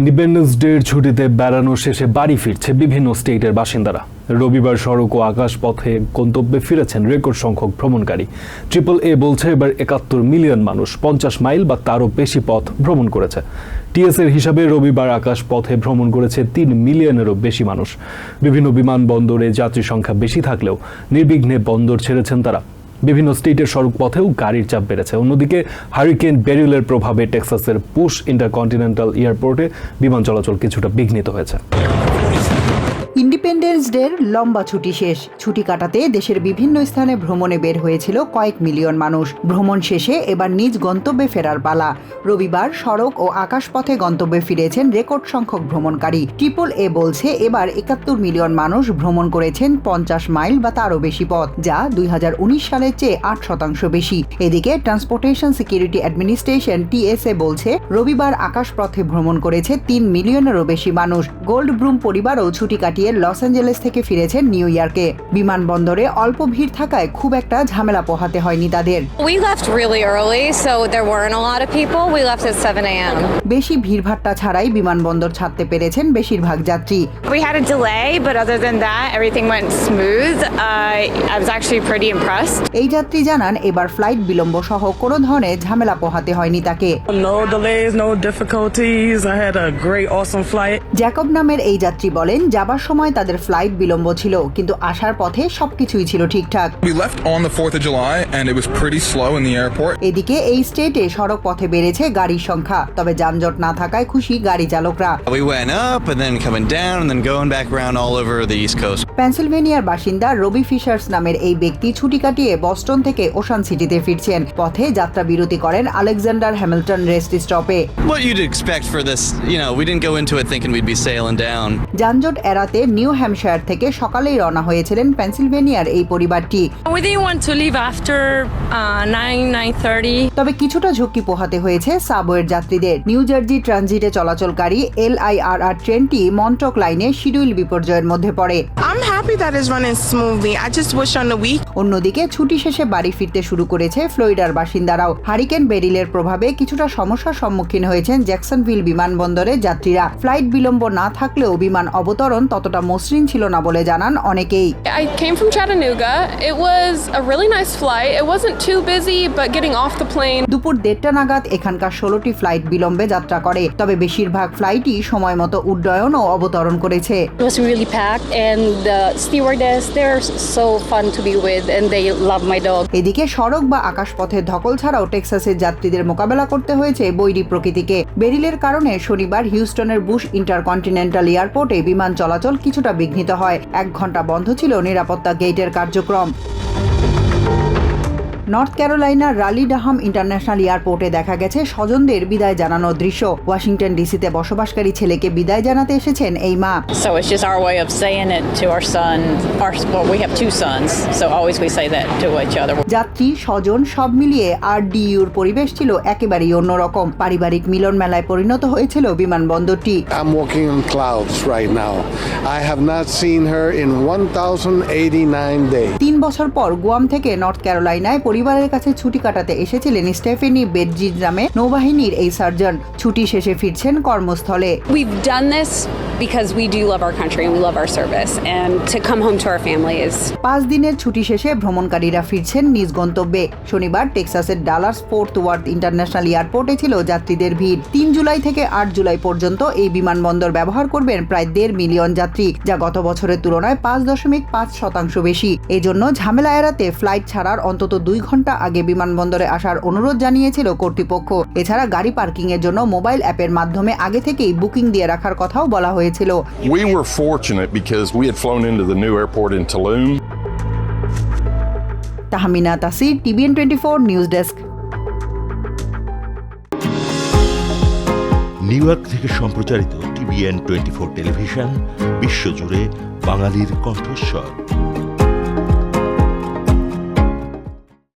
Independence ডের ছুটিতে বেড়ানো শেষে বাড়ি ফিরছে বিভিন্ন স্টেটের বাসিন্দারা। রবিবার সড়ক ও আকাশপথে গন্তব্যে ফিরেছেন রেকর্ড সংখ্যক ভ্রমণকারী। ট্রিপল এ বলছে এবার একাত্তর মিলিয়ন মানুষ, পঞ্চাশ মাইল বা তারও বেশি পথ ভ্রমণ করেছে। টিএসএর হিসাবে রবিবার আকাশপথে ভ্রমণ করেছে তিন মিলিয়নেরও বেশি মানুষ। বিভিন্ন বিমানবন্দরে যাত্রী সংখ্যা বেশি থাকলেও নির্বিঘ্নে বন্দর ছেড়েছেন তারা। বিভিন্ন স্টেটের সড়ক পথেও গাড়ির চাপ বেড়েছে। অন্যদিকে হারিকেন বেরিলের প্রভাবে টেক্সাসের পুশ ইন্টারকন্টিনেন্টাল এয়ারপোর্টে বিমান চলাচল কিছুটা বিঘ্নিত হয়েছে। ইন্ডিপেন্ডেন্স ডের লম্বা ছুটি শেষ। ছুটি কাটাতে দেশের বিভিন্ন স্থানে ভ্রমণে বের হয়েছিল কয়েক মিলিয়ন মানুষ। ভ্রমণ শেষে এবার নিজ গন্তব্যে ফেরার পালা। রবিবার সড়ক ও আকাশপথে গন্তব্যে ফিরেছেন রেকর্ড সংখ্যক ভ্রমণকারী। ট্রিপল এ বলছে, এবার একাত্তর মিলিয়ন মানুষ ভ্রমণ করেছেন পঞ্চাশ মাইল বা তারও বেশি পথ, যা দুই হাজার উনিশ সালের চেয়ে আট শতাংশ বেশি। এদিকে ট্রান্সপোর্টেশন সিকিউরিটি অ্যাডমিনিস্ট্রেশন টিএসএ বলছে, রবিবার আকাশপথে ভ্রমণ করেছে তিন মিলিয়নেরও বেশি মানুষ। গোল্ড ব্রুম পরিবারও ছুটি কাটিয়ে দিয়ে লস অ্যাঞ্জেলেস থেকে ফিরেছেন নিউ ইয়র্কে। বিমানবন্দরে অল্প ভিড় থাকায় খুব একটা ঝামেলা পোহাতে হয়নি তাদের। বেশি ভিড়ভাট্টা ছাড়াই বিমানবন্দর ছাড়তে পেরেছেন বেশিরভাগ যাত্রী। We had এই যাত্রী জানান এবার ফ্লাইট বিলম্ব সহ কোনো ধরনের ঝামেলা পোহাতে হয়নি তাকে। No delays, জ্যাকব নামের এই যাত্রী বলেন যাবার সময় তাদের ফ্লাইট বিলম্ব ছিল কিন্তু আসার পথে সবকিছুই ছিল ঠিকঠাক। এদিকে এই স্টেটে সড়ক পথে বেড়েছে গাড়ির সংখ্যা তবে যানজট না থাকায় খুশি গাড়ি চালকরা। পেন্সিলভেনিয়ার বাসিন্দা রবি ফিশার্স নামের এই ব্যক্তি ছুটি কাটিয়ে বস্টন থেকে ওশান সিটিতে ফিরছেন। পথে যাত্রা বিরতি করেন আলেকজান্ডার হ্যামিলটন রেস্ট স্টপে। যানজট এড়াতে নিউ হ্যামশায়ার থেকে সকালেই রওনা হয়েছিলেন পেনসিলভেনিয়ার এই পরিবারটি। Uh, 9, 9.30. তবে কিছুটা ঝুঁকি পোহাতে হয়েছে সাবওয়ের যাত্রীদের। নিউ জার্জি ট্রানজিটে চলাচলকারী এল আই আর আর ট্রেনটি মন্টক লাইনে শিডিউল বিপর্যয়ের মধ্যে পড়ে। Happy that it's running smoothly. I just wish on the week অন্যদিকে ছুটি শেষে বাড়ি ফিরতে শুরু করেছে ফ্লোরিডার বাসিন্দারাও হারিকেন বেরিলের প্রভাবে কিছুটা সমস্যার সম্মুখীন হয়েছেন জ্যাকসনভিল বিমানবন্দরে যাত্রীরা ফ্লাইট বিলম্ব না থাকলেও বিমান অবতরণ ততটা মসৃণ ছিল না বলে জানান অনেকেই I came from Chattanooga. It was a really nice flight. It wasn't too busy, but getting off the plane দুপুর দেড়টা নাগাদ এখানকার ষোলোটি ফ্লাইট বিলম্বে যাত্রা করে তবে বেশিরভাগ ফ্লাইটই সময় মতো উড্ডয়ন ও অবতরণ করেছে It was really packed, and the stewardess, they're so fun to be with, and they love my dog. এদিকে সড়ক বা আকাশপথের ধকল ছাড়াও টেক্সাসের যাত্রীদের মোকাবেলা করতে হয়েছে বৈরী প্রকৃতিকে। বেরিলের কারণে শনিবার হিউস্টনের বুশ ইন্টারকন্টিনেন্টাল এয়ারপোর্টে বিমান চলাচল কিছুটা বিঘ্নিত হয়। এক ঘণ্টা বন্ধ ছিল নিরাপত্তা গেটের কার্যক্রম। নর্থ ক্যারোলাইনার রালি ডাহাম ইন্টারন্যাশনাল এয়ারপোর্টে দেখা গেছে স্বজনদের বিদায় জানানোর দৃশ্য ওয়াশিংটন ডিসিতে বসবাসকারী ছেলেকে বিদায় জানাতে এসেছেন এই মা So it's just our way of saying it to our son. Our, well, we have two sons, so always we say that to each other. যাত্রী স্বজন সব মিলিয়ে আর ডিইউর পরিবেশ ছিল একেবারেই অন্যরকম পারিবারিক মিলন মেলায় পরিণত হয়েছিল বিমানবন্দরটি I'm walking on clouds right now. I have not seen her in 1,089 days. তিন বছর পর গুয়াম থেকে নর্থ ক্যারোলাইনায় পরিবারের কাছে ছুটি কাটাতে এসেছিলেন স্টেফেনি বেডজিজ নামে নৌবাহিনীর এই সার্জন। ছুটি শেষে ফিরছেন কর্মস্থলে। Because we do love our country and we love our service. And to come home to our family is পাঁচ দিনের ছুটি শেষে ভ্রমণকারীরা ফিরছেন নিজ গন্তব্যে। শনিবার টেক্সাসের ডালার্স ফোর্থ ওয়ার্থ ইন্টারন্যাশনাল এয়ারপোর্টে ছিল যাত্রীদের ভিড়। তিন জুলাই থেকে আট জুলাই পর্যন্ত এই বিমানবন্দর ব্যবহার করবেন প্রায় দেড় মিলিয়ন যাত্রী যা গত বছরের তুলনায় পাঁচ দশমিক পাঁচ শতাংশ বেশি। এজন্য ঝামেলা এড়াতে ফ্লাইট ছাড়ার অন্তত দুই ঘণ্টা আগে বিমানবন্দরে আসার অনুরোধ জানিয়েছিল কর্তৃপক্ষ। এছাড়া গাড়ি পার্কিং এর জন্য মোবাইল অ্যাপের মাধ্যমে আগে থেকেই বুকিং দিয়ে রাখার কথাও বলা হয়েছিল। We were fortunate because we had flown into the new airport in Tulum. Tahmina Tasir TVN twenty four news desk. New York থেকে সম্প্রচারিত টিভিএন টোয়েন্টি ফোর টেলিভিশন বিশ্বজুড়ে বাঙালির কণ্ঠস্বর।